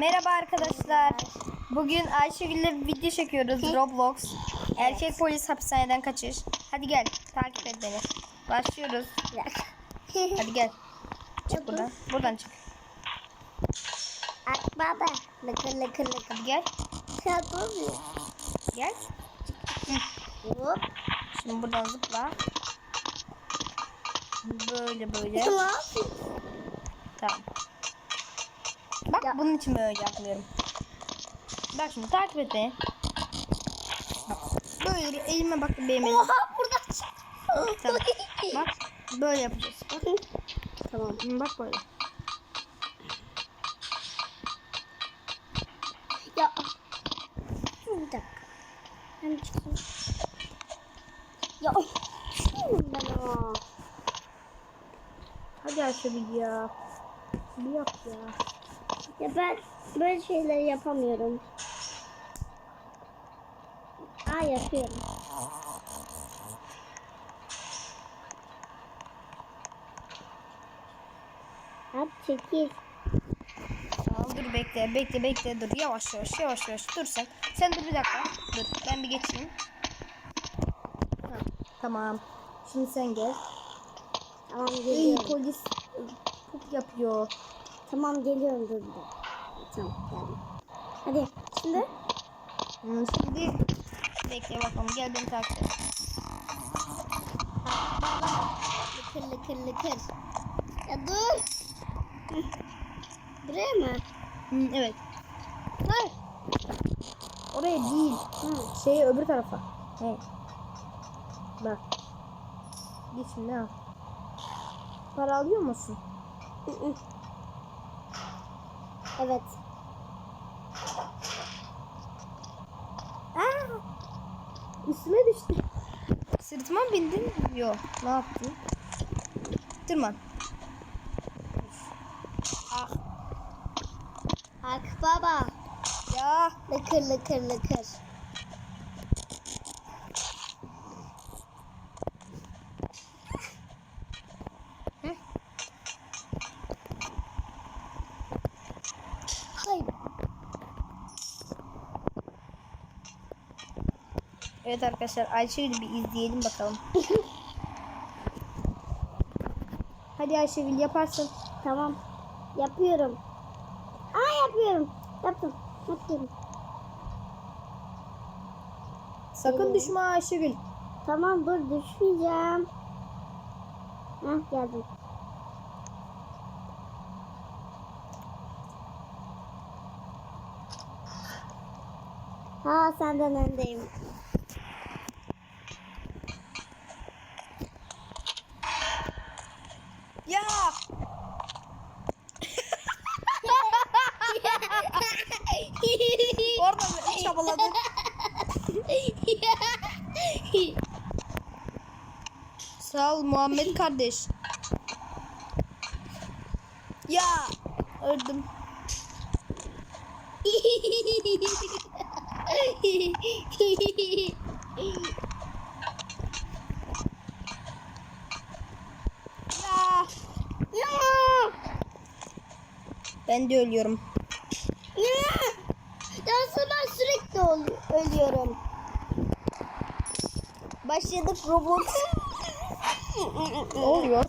Merhaba arkadaşlar. Bugün Ayşegül'le video çekiyoruz Roblox. Erkek polis hapishaneden kaçış. Hadi gel takip et beni. Başlıyoruz. Hadi gel. Çık buradan. Buradan çık. Akbaba. Lıkır lıkır lıkır. Hadi gel. Kapı Gel. Hop. Şimdi buradan zıpla. Böyle böyle. Tamam. Bak Ya. bunun için böyle yapmıyorum. Bak şimdi takip et beni. Bak, Böyle elime bak benim elime. Oha burada çık. Tamam. Bak böyle yapacağız. Tamam. Hı, Bak böyle. Ya. Bir dakika. Ben çıkayım. Ya. Çıkayım ben o. Hadi Ayşegül ya. Bir yap ya. Ya ben böyle şeyleri yapamıyorum. Aa yapıyorum. Hadi çekil. Dur bekle bekle bekle dur yavaş yavaş yavaş yavaş dur sen. Sen dur bir dakika. Dur ben bir geçeyim. Ha, Tamam. Şimdi sen gel. Tamam Ey geliyorum. polis pop yapıyor. Tamam geliyorum dur dakika. Tamam geldim. Hadi şimdi. Şimdi bekle bakalım gel beni takip et. Lıkır lıkır lıkır. Ya dur. Hı. Buraya mı? Hmm, evet. Hayır. Oraya değil. Hı. Şey öbür tarafa. Evet. Bak. Git şimdi al. Para alıyor musun? Hı hı. Evet. Aa! Üstüme düştü. Sırtıma bindin? Yok. Ne yaptın? Tırman. Ah. Ak baba. Ya. Lıkır lıkır lıkır. Hı? Hayır. Evet arkadaşlar Ayşegül'ü bir izleyelim bakalım. Hadi Ayşegül yaparsın. Tamam. Yapıyorum. Aa yapıyorum. Yaptım. Yaptım. Sakın Ee? düşme Ayşegül. Tamam dur düşmeyeceğim. Heh geldim. Ha senden öndeyim. Ya. Orada böyle çabaladı. Ol Muhammed kardeş. Ya. Öldüm. Ya. Ben de ölüyorum. Nasıl ben sürekli ölüyorum. Başladık Roblox. Ne oluyor?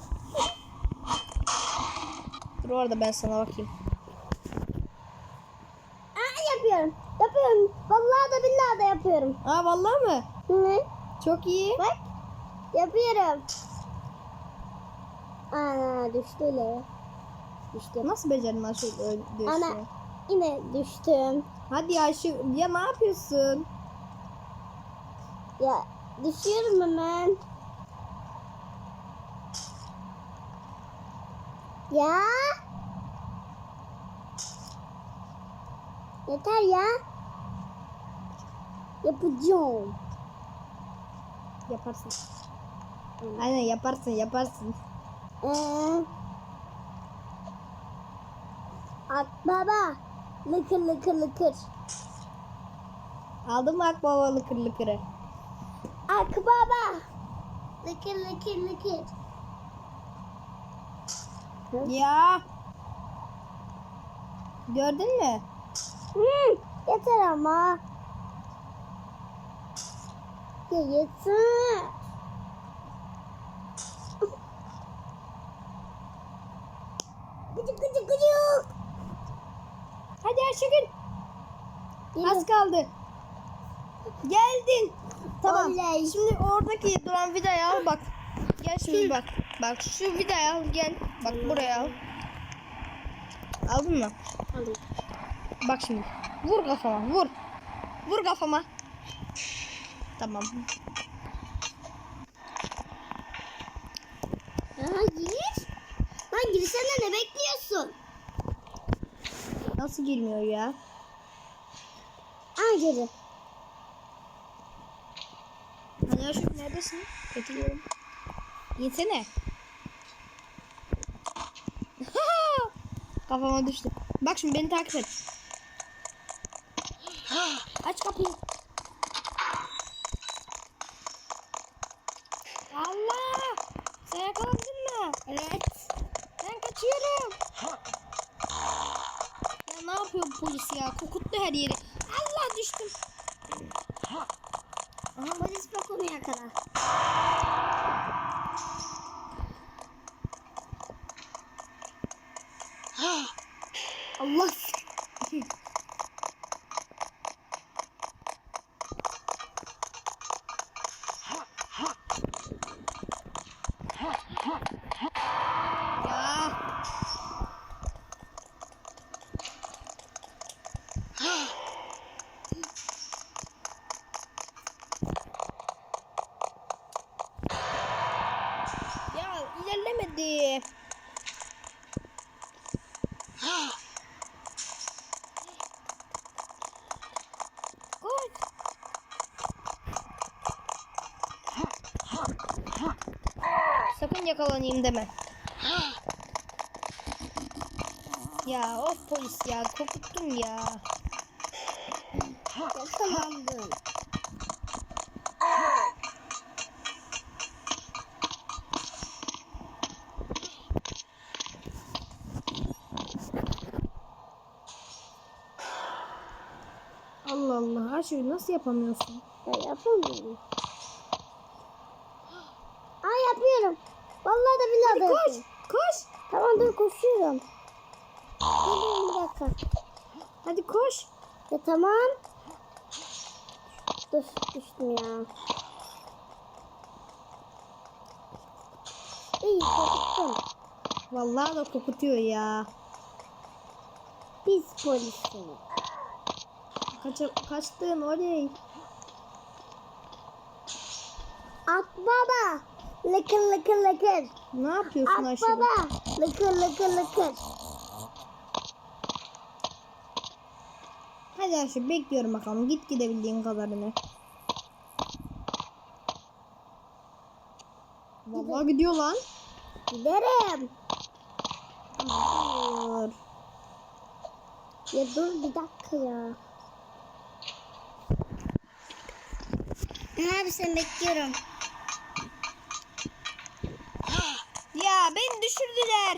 Dur orada ben sana bakayım. Aa yapıyorum. Yapıyorum. Vallahi da billahi da yapıyorum. Aa vallahi mı? Hı? Çok iyi. Bak. Yapıyorum. Ana düştü öyle. Düştü. Nasıl becerdin Ayşe öyle Ana yine düştüm. Hadi Ayşe ya ne yapıyorsun? Ya düşüyorum hemen. Ya. Yeter ya. Yapacağım. Yaparsın. Aynen yaparsın yaparsın. Ee, Ak baba. Lıkır lıkır lıkır. Aldın mı akbaba lıkır lıkırı? Ak baba. Lıkır lıkır lıkır. Ya. Gördün mü? Hı, yeter ama. Ya yeter. Gıcık gıcık gıcık. Hadi Ayşegül. Az kaldı. Geldin. Tamam. Oley. Şimdi oradaki duran vidayı al bak. Gel şimdi bak. Bak şu vidayı al gel. Bak buraya al. Aldın mı? Aldım. Bak şimdi. Vur kafama vur. Vur kafama. Tamam. Aa gir. Lan girsene ne bekliyorsun? Nasıl girmiyor ya? Aa geri. Hani Aşık neredesin? Getiriyorum. Yesene. Kafama düştü. Bak şimdi beni takip et. Aç kapıyı. Allah! Sen yakalandın mı? Evet. Ben kaçıyorum. Ya ne yapıyor bu polis ya? Kokuttu her yeri. Allah düştüm. Aha polis bak onu yakala. Allah. Ya. Ya ilerlemedi. Koş. Sakın yakalanayım deme. Ya of polis ya korkuttun ya. Yakalandım. Aşırı nasıl yapamıyorsun? Ben yapamıyorum. Aa yapıyorum. Vallahi da billahi Hadi da koş koş. Tamam dur koşuyorum. Bir dakika. Hadi koş. Ya tamam. Dur düştüm ya. İyi korktum. Vallahi da kokutuyor ya. Biz polisiz. Kaç, kaçtın oley. At baba. Lıkır lıkır lıkır. Ne yapıyorsun At Aşırı? baba. Lıkır lıkır lıkır. Hadi Aşırı bekliyorum bakalım. Git gidebildiğin kadarını. Vallahi gidiyor lan. Giderim. Dur. Ya dur bir dakika ya. Abi sen bekliyorum. Ya beni düşürdüler.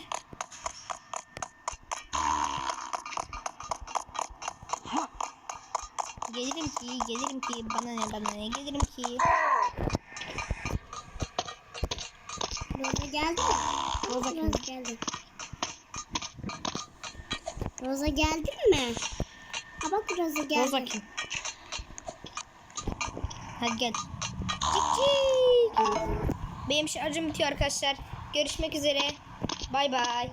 Gelirim ki, gelirim ki, bana ne bana ne, gelirim ki. Roza geldi mi? Roza? Roza geldi. Roza geldin mi? Ha bak Roza geldi. Roza kim? Hadi gel. Benim şarjım bitiyor arkadaşlar. Görüşmek üzere. Bay bay.